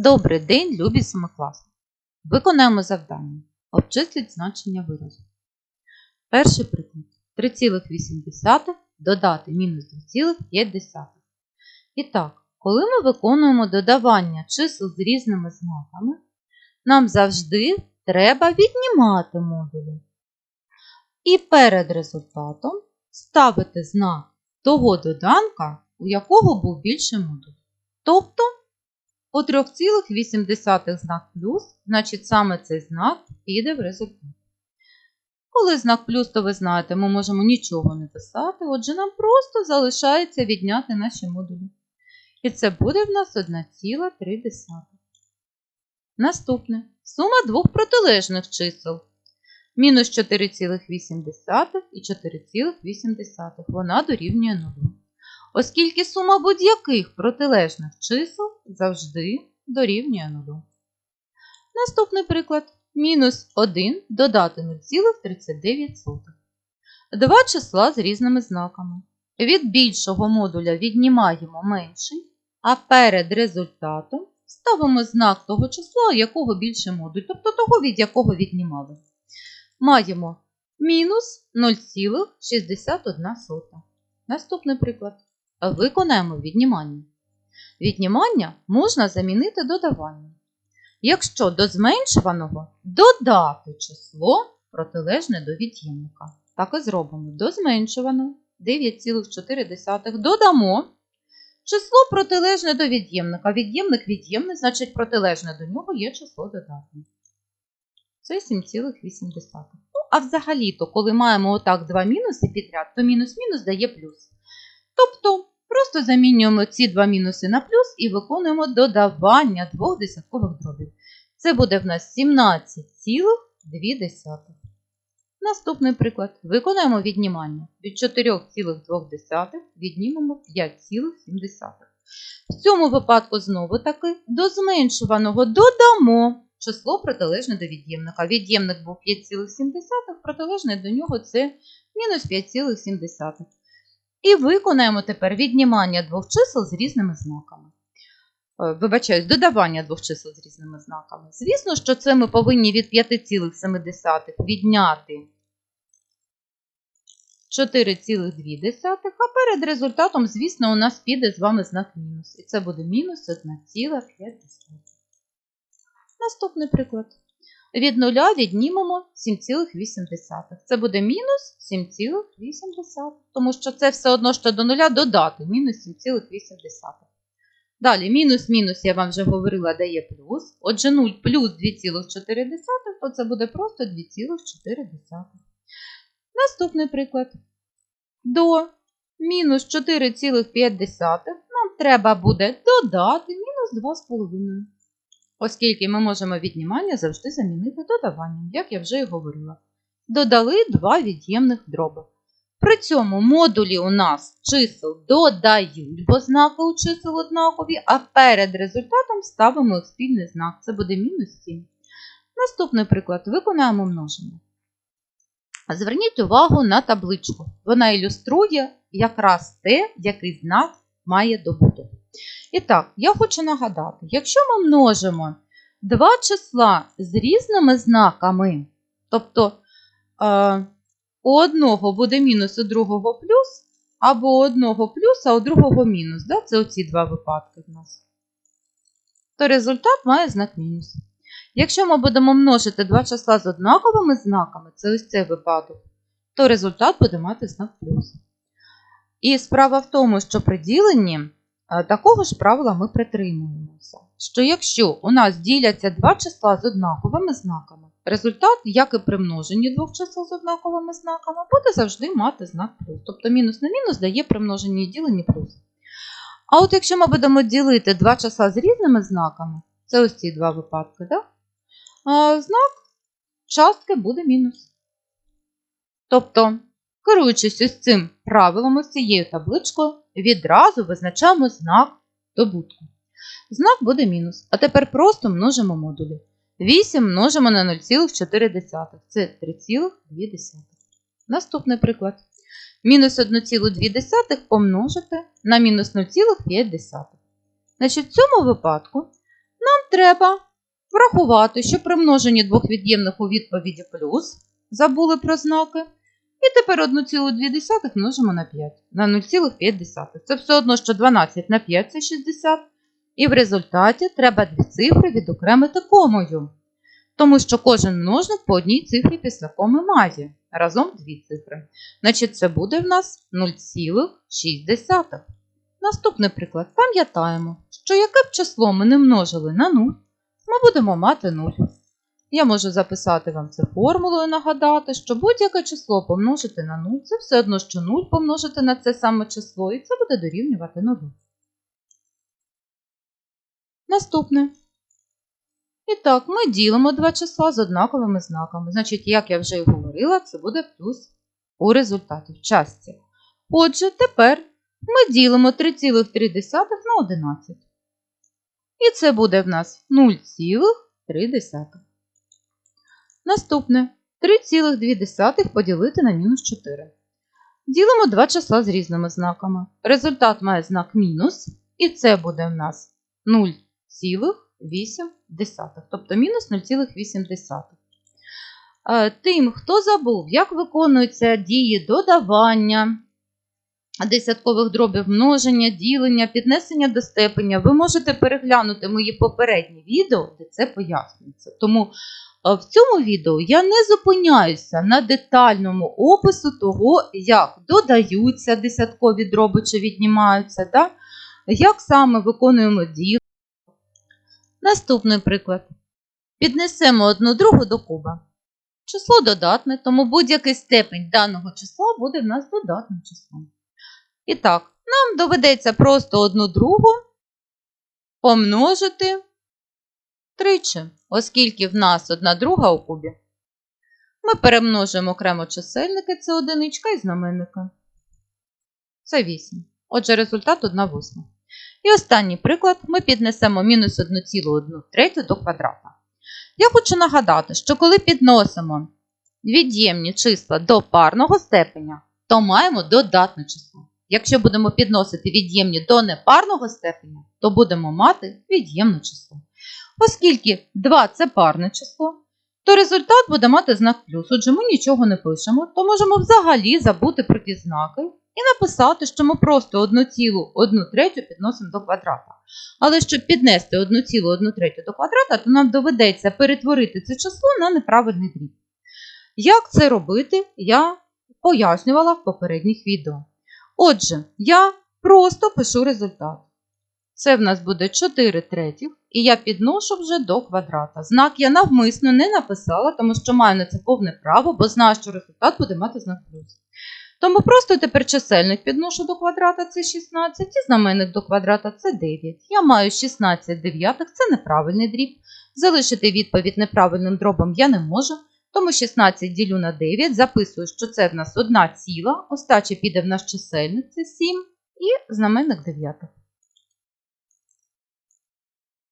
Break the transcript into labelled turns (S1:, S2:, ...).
S1: Добрий день, любі семикласники! Виконаємо завдання. Обчисліть значення виразу. Перший приклад. 3,8 додати мінус 2,5. І так, коли ми виконуємо додавання чисел з різними знаками, нам завжди треба віднімати модулі. І перед результатом ставити знак того доданка, у якого був більший модуль. Тобто у 3,8 знак плюс, значить саме цей знак піде в результат. Коли знак плюс, то ви знаєте, ми можемо нічого не писати, отже, нам просто залишається відняти наші модулі. І це буде в нас 1,3. Наступне. Сума двох протилежних чисел. Мінус 4,8 і 4,8. Вона дорівнює 0 оскільки сума будь-яких протилежних чисел завжди дорівнює 0. Наступний приклад. Мінус 1 додати 0,39. Два числа з різними знаками. Від більшого модуля віднімаємо менший, а перед результатом ставимо знак того числа, якого більший модуль, тобто того, від якого віднімали. Маємо мінус 0,61. Наступний приклад. Виконаємо віднімання. Віднімання можна замінити додаванням. Якщо до зменшуваного додати число протилежне до від'ємника. Так і зробимо. До зменшуваного 9,4 додамо число протилежне до від'ємника. Від'ємник від'ємний, значить протилежне до нього є число додатне. Це 7,8. Ну, а взагалі-то, коли маємо отак два мінуси підряд, то мінус-мінус дає плюс. Тобто просто замінюємо ці два мінуси на плюс і виконуємо додавання двох десяткових дробів. Це буде в нас 17,2. Наступний приклад. Виконаємо віднімання. Від 4,2 віднімемо 5,7. В цьому випадку знову таки до зменшуваного додамо число протилежне до від'ємника. Від'ємник був 5,7, протилежне до нього це мінус 5,7. І виконаємо тепер віднімання двох чисел з різними знаками. Е, Вибачаюсь, додавання двох чисел з різними знаками. Звісно, що це ми повинні від 5,7 відняти 4,2, а перед результатом, звісно, у нас піде з вами знак мінус. І це буде мінус 1,5. Наступний приклад. Від нуля віднімемо 7,8. Це буде мінус 7,8. Тому що це все одно, що до нуля додати мінус 7,8. Далі, мінус-мінус, я вам вже говорила, дає плюс. Отже, 0 плюс 2,4, то це буде просто 2,4. Наступний приклад. До мінус 4,5 нам треба буде додати мінус 2,5 оскільки ми можемо віднімання завжди замінити додаванням, як я вже і говорила. Додали два від'ємних дроби. При цьому модулі у нас чисел додають, бо знаки у чисел однакові, а перед результатом ставимо їх спільний знак. Це буде мінус 7. Наступний приклад виконаємо множення. Зверніть увагу на табличку. Вона ілюструє якраз те, який знак має добуток. І так, я хочу нагадати, якщо ми множимо два числа з різними знаками, тобто е, у одного буде мінус, у другого плюс, або у одного плюс, а у другого мінус, да? це оці два випадки в нас, то результат має знак мінус. Якщо ми будемо множити два числа з однаковими знаками, це ось цей випадок, то результат буде мати знак плюс. І справа в тому, що при діленні Такого ж правила ми притримуємося, що якщо у нас діляться два числа з однаковими знаками, результат, як і при множенні двох чисел з однаковими знаками, буде завжди мати знак плюс. Тобто мінус на мінус дає при множенні і діленні плюс. А от якщо ми будемо ділити два числа з різними знаками, це ось ці два випадки, да? знак частки буде мінус. Тобто, керуючись ось цим правилом, ось цією табличкою, відразу визначаємо знак добутку. Знак буде мінус. А тепер просто множимо модулі. 8 множимо на 0,4. Це 3,2. Наступний приклад. Мінус 1,2 помножити на мінус 0,5. Значить, в цьому випадку нам треба врахувати, що при множенні двох від'ємних у відповіді плюс, забули про знаки, і тепер 1,2 множимо на 5, на 0,5. Це все одно, що 12 на 5 це 60. І в результаті треба дві цифри відокремити комою. Тому що кожен множник по одній цифрі після коми має. Разом дві цифри. Значить, це буде в нас 0,6. Наступний приклад. Пам'ятаємо, що яке б число ми не множили на 0, ми будемо мати 0. Я можу записати вам це формулою, нагадати, що будь-яке число помножити на 0, це все одно, що 0 помножити на це саме число, і це буде дорівнювати 0. Наступне. І так, ми ділимо два числа з однаковими знаками. Значить, як я вже і говорила, це буде плюс у результаті в частці. Отже, тепер ми ділимо 3,3 на 11. І це буде в нас 0,3. Наступне 3,2 поділити на мінус 4. Ділимо два числа з різними знаками. Результат має знак мінус, і це буде в нас 0,8, тобто мінус 0,8. Е, Тим, хто забув, як виконуються дії додавання, десяткових дробів множення, ділення, піднесення до степеня, ви можете переглянути мої попередні відео, де це пояснюється. Тому в цьому відео я не зупиняюся на детальному опису того, як додаються десяткові дроби чи віднімаються, да? як саме виконуємо дії. Наступний приклад. Піднесемо одну другу до куба. Число додатне, тому будь-який степень даного числа буде в нас додатним числом. І так, нам доведеться просто одну другу помножити тричі, оскільки в нас одна друга у кубі. Ми перемножуємо окремо чисельники, це одиничка і знаменника. Це 8. Отже, результат 1 восьма. І останній приклад ми піднесемо мінус 1,1 третю до квадрата. Я хочу нагадати, що коли підносимо від'ємні числа до парного степеня, то маємо додатне число. Якщо будемо підносити від'ємні до непарного степеня, то будемо мати від'ємне число. Оскільки 2 це парне число, то результат буде мати знак плюс. Отже, ми нічого не пишемо, то можемо взагалі забути про ті знаки і написати, що ми просто 1,1 третю підносимо до квадрата. Але щоб піднести 1,1 третю до квадрата, то нам доведеться перетворити це число на неправильний дріб. Як це робити, я пояснювала в попередніх відео. Отже, я просто пишу результат. Це в нас буде 4 третіх, і я підношу вже до квадрата. Знак я навмисно не написала, тому що маю на це повне право, бо знаю, що результат буде мати знак плюс. Тому просто тепер чисельник підношу до квадрата це 16, і знаменник до квадрата це 9. Я маю 16 дев'ятих, це неправильний дріб. Залишити відповідь неправильним дробом я не можу. Тому 16 ділю на 9, записую, що це в нас одна ціла, остача піде в наш чисельник, це 7, і знаменник дев'ятих.